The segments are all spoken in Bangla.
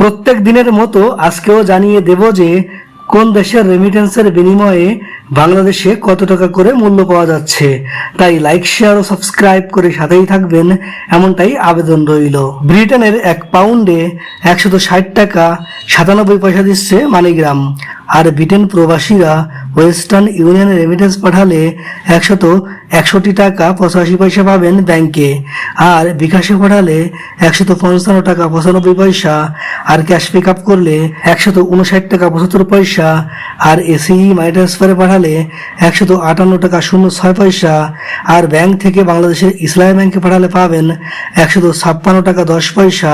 প্রত্যেক দিনের মতো আজকেও জানিয়ে দেব যে কোন দেশের রেমিটেন্সের বিনিময়ে বাংলাদেশে কত টাকা করে মূল্য পাওয়া যাচ্ছে। তাই লাইক শেয়ার ও সাবস্ক্রাইব করে সাথেই থাকবেন। এমনটাই আবেদন রইল। ব্রিটেনের এক পাউন্ডে একশত ষাট টাকা সাতানব্বই পয়সা দিচ্ছে মানিগ্রাম। আর ব্রিটেন প্রবাসীরা ওয়েস্টার্ন ইউনিয়নে রেমিটেন্স পাঠালে একশত একষট্টি টাকা পঁচাশি পয়সা পাবেন ব্যাংকে আর বিকাশে পাঠালে একশত পঞ্চান্ন টাকা পঁচানব্বই পয়সা। আর ক্যাশ পিক আপ করলে একশত উনষাট টাকা পঁচাত্তর পয়সা। আর এসিই মানি ট্রান্সফারে পাঠালে একশত আটান্ন টাকা শূন্য ছয় পয়সা। আর ব্যাংক থেকে বাংলাদেশের ইসলামী ব্যাংকে পাঠালে পাবেন একশত ছাপ্পান্ন টাকা দশ পয়সা।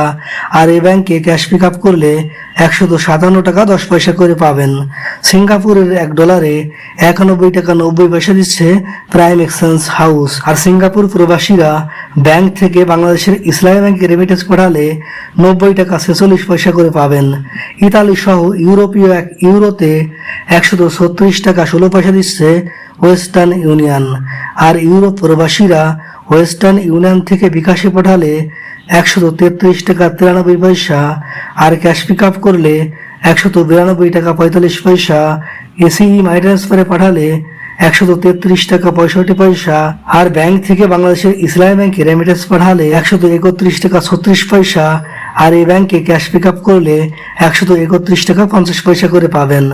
আর এ ব্যাংকে ক্যাশ পিক আপ করলে একশত সাতান্ন টাকা দশ পয়সা করে পাবেন। সিঙ্গাপুরের এক ডলারে একানব্বই টাকা নব্বই পয়সা দিচ্ছে প্রাইম এক্সচেঞ্জ হাউস আর সিঙ্গাপুর প্রবাসীরা ব্যাংক থেকে বাংলাদেশের ইসলামী ব্যাংকে রেমিটেন্স পাঠালে নব্বই টাকা ছেচল্লিশ পয়সা করে পাবেন। ইতালি সহ ইউরোপীয় এক ইউরোতে একশো ছত্রিশ টাকা ষোলো পয়সা দিচ্ছে ওয়েস্টার্ন ইউনিয়ন আর ইউরোপ প্রবাসীরা ওয়েস্টার্ন ইউনিয়ন থেকে বিকাশে পাঠালে একশো তেত্রিশ টাকা তিরানব্বই পয়সা, আর ক্যাশ পিক আপ করলে একশত বিরানব্বই টাকা পঁয়তাল্লিশ পয়সা এসিই মাই ট্রান্সফারে পাঠালে একশত তেত্রিশ টাকা পঁয়ষট্টি পয়সা, আর ব্যাংক থেকে বাংলাদেশের ইসলামী ব্যাংকে রেমিটেন্স পাঠালে একশত একত্রিশ টাকা ছত্রিশ পয়সা, আর এই ব্যাংকে ক্যাশ পিক আপ করলে একশত একত্রিশ টাকা পঞ্চাশ পয়সা করে পাবেন।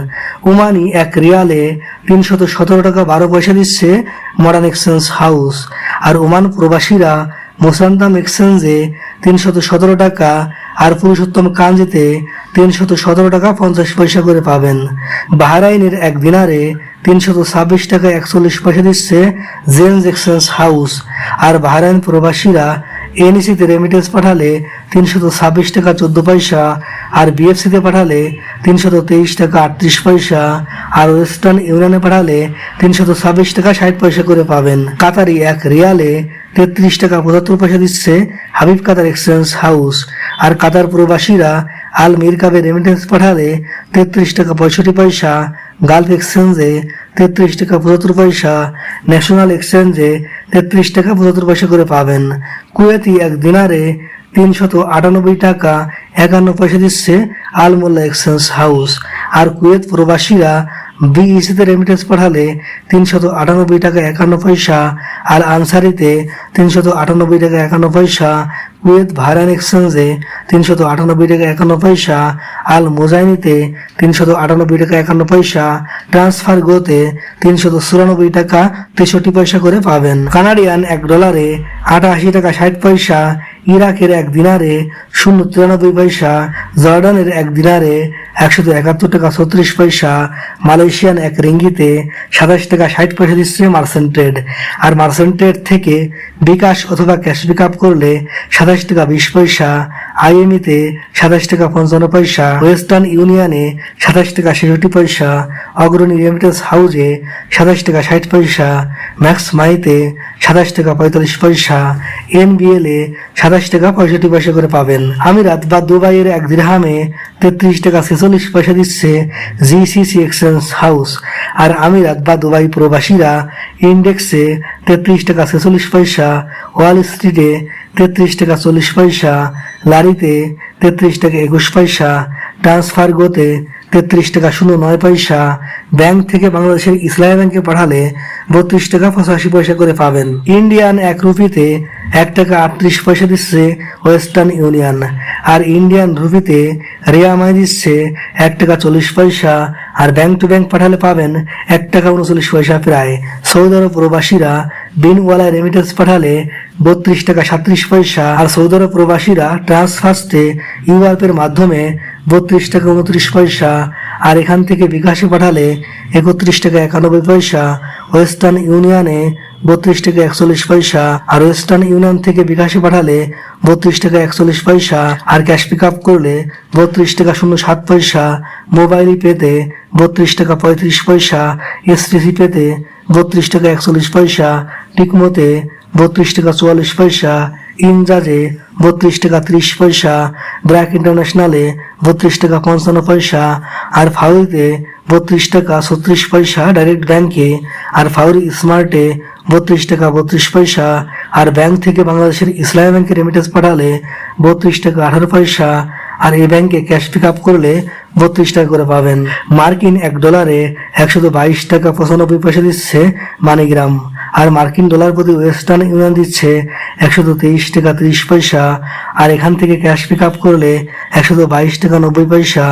ওমানি এক রিয়ালে তিনশত সতেরো টাকা বারো পয়সা দিচ্ছে মডার্ন এক্সচেঞ্জ হাউস আর ওমান প্রবাসীরা মোসান্দাম এক্সচেঞ্জে তিনশত সতেরো টাকা, আর পুরুষোত্তম কাঞ্জিতে তিনশত সতেরো টাকা পঞ্চাশ পয়সা করে পাবেন। বাহরাইনের এক দিনারে তিনশত ছাব্বিশ টাকা একচল্লিশ পয়সা দিচ্ছে জেন্স এক্সচেঞ্জ হাউস। আর বাহরাইন প্রবাসীরা এনএসিতে রেমিটেন্স পাঠালে তিনশত ছাব্বিশ টাকা চোদ্দ পয়সা, আর বিএফসিতে পাঠালে তিনশত তেইশ টাকা আটত্রিশ পয়সা, আর ওয়েস্টার্ন ইউনিয়নে পাঠালে তিনশত ছাব্বিশ টাকা ষাট পয়সা করে পাবেন। কাতারি এক রিয়ালে তেত্রিশ টাকা পঁচাত্তর পয়সা দিচ্ছে হাবিব কাতার এক্সচেঞ্জ হাউস। আর কাতার প্রবাসীরা আল মিরকাবে রেমিটেন্স পাঠালে তেত্রিশ টাকা পঁয়ষট্টি পয়সা গালফ এক্সচেঞ্জে তেত্রিশ টাকা পঁচাত্তর পয়সা ন্যাশনাল এক্সচেঞ্জে তেত্রিশ টাকা পঁচাত্তর পয়সা করে পাবেন। কুয়েতি এক দিনারে তিনশত আটানব্বই টাকা একান্ন পয়সা দিচ্ছে আলমোল্লা এক্সচেঞ্জ হাউস আর কুয়েত প্রবাসীরা বিইসিতে রেমিটেন্স পাঠালে তিনশত আটানব্বই টাকা একান্ন পয়সা আর আনসারিতে তিনশত আটানব্বই টাকা একান্ন পয়সা, কুয়েত ভারান এক্সচেঞ্জে তিনশত আটানব্বই টাকা একান্ন পয়সা, আল মোজাইনিতে তিনশত আটানব্বই টাকা একান্ন পয়সা, ট্রান্সফার গোতে তিনশত চুরানব্বই টাকা তেষট্টি পয়সা করে পাবেন। কানাডিয়ান এক ডলারে আটাশি টাকা ষাট পয়সা, ইরাকের এক দিনারে শূন্য তিরানব্বই পয়সা, জর্ডানের এক দিনারে একশত একাত্তর টাকা ছত্রিশ পয়সা, মালয়েশিয়ান এক রিঙ্গিতে সাতাশ টাকা ষাট পয়সা দিচ্ছে মার্সেন্টেড আর মার্সেন্টেড থেকে বিকাশ অথবা ক্যাশ পিক আপ করলে সাতাশ টাকা বিশ পয়সা, আইএমইতে সাতাশ টাকা পঞ্চান্ন পয়সা, ওয়েস্টার্ন ইউনিয়নে সাতাশ টাকা ছেষট্টি পয়সা, অগ্রণী রেমিটেন্স হাউজে সাতাশ টাকা ষাট পয়সা, ম্যাক্স মাইতে সাতাশ টাকা পঁয়তাল্লিশ পয়সা, এনবিএল সাতাশ টাকা পঁয়ষট্টি পয়সা করে পাবেন। আমিরাত বা দুবাইয়ের এক দৃহামে তেত্রিশ টাকা ছেচল্লিশ পয়সা দিচ্ছে জিসিসি এক্সচেঞ্জ হাউস আর আমিরাত বা দুবাই প্রবাসীরা ইন্ডেক্সে তেত্রিশ টাকা ছেচল্লিশ পয়সা ওয়াল স্ট্রিটে তেত্রিশ টাকা চল্লিশ পয়সা লারিতে তেত্রিশ টাকা একুশ পয়সা ট্রান্সফার গোতে তেত্রিশ টাকা শূন্য নয় পয়সা। ব্যাংক থেকে বাংলাদেশের ইসলামী ব্যাংকে পাঠালে বত্রিশ টাকা পঁচাশি পয়সা করে পাবেন। ইন্ডিয়ান এক রুপিতে এক টাকা আটত্রিশ পয়সা দিচ্ছে ওয়েস্টার্ন ইউনিয়ন। আর ইন্ডিয়ান রুপিতে রিয়ামাই দিচ্ছে এক টাকা চল্লিশ পয়সা। আর ব্যাংক টু ব্যাংক পাঠালে পাবেন এক টাকা উনচল্লিশ পয়সা প্রায়। সৌদি আরব প্রবাসীরা বিনওয়ালায় রেমিটেন্স পাঠালে বত্রিশ টাকা সাত্রিশ পয়সা। আর সৌদি আরব প্রবাসীরা ট্রান্সফার্স্টে ইউআরপের মাধ্যমে বত্রিশ টাকা উনত্রিশ পয়সা, আর এখান থেকে বিকাশে পাঠালে একত্রিশ টাকা একানব্বই পয়সা, ওয়েস্টার্ন ইউনিয়নে বত্রিশ টাকা একচল্লিশ পয়সা, আর ওয়েস্টার্ন ইউনিয়ন থেকে বিকাশে পাঠালে বত্রিশ টাকা একচল্লিশ পয়সা, আর ক্যাশ পিক আপ করলে বত্রিশ টাকা শূন্য সাত পয়সা মোবাইল পেতে বত্রিশ টাকা পঁয়ত্রিশ পয়সা, এসটিসি পেতে বত্রিশ টাকা একচল্লিশ পয়সা, টিকমোতে বত্রিশ টাকা চুয়াল্লিশ পয়সা, ইনজাজে বত্রিশ টাকা ত্রিশ পয়সা ব্র্যাক ইন্টারন্যাশনালে বত্রিশ টাকা পঞ্চান্ন পয়সা, আর ফাউরিতে বত্রিশ টাকা ছত্রিশ পয়সা ডাইরেক্ট ব্যাংকে আর ফাউরি স্মার্টে বত্রিশ টাকা বত্রিশ পয়সা, আর ব্যাংক থেকে বাংলাদেশের ইসলামী ব্যাংকে রেমিটেন্স পাঠালে বত্রিশ টাকা আঠারো পয়সা, আর এই ব্যাংকে ক্যাশ পিক আপ করলে বত্রিশ টাকা করে পাবেন। মার্কিন এক ডলারে একশত বাইশ টাকা পঁচানব্বই পয়সা দিচ্ছে মানিগ্রাম আর মার্কিন ডলার প্রতি ওয়েস্টার্ন ইউনিয়ন দিচ্ছে একশত তেইশ টাকা তিরিশ পয়সা, আর এখান থেকে ক্যাশ পিক আপ করলে একশত বাইশ টাকা নব্বই পয়সা,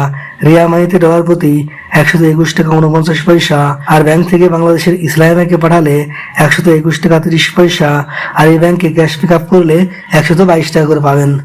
রিয়া মানিতে ডলার প্রতি একশত একুশ টাকা উনপঞ্চাশ পয়সা, আর ব্যাংক থেকে বাংলাদেশের ইসলামী ব্যাংকে পাঠালে একশত একুশ টাকা তিরিশ পয়সা, আর এই ব্যাংকে ক্যাশ পিক আপ করলে একশত বাইশ টাকা করে পাবেন।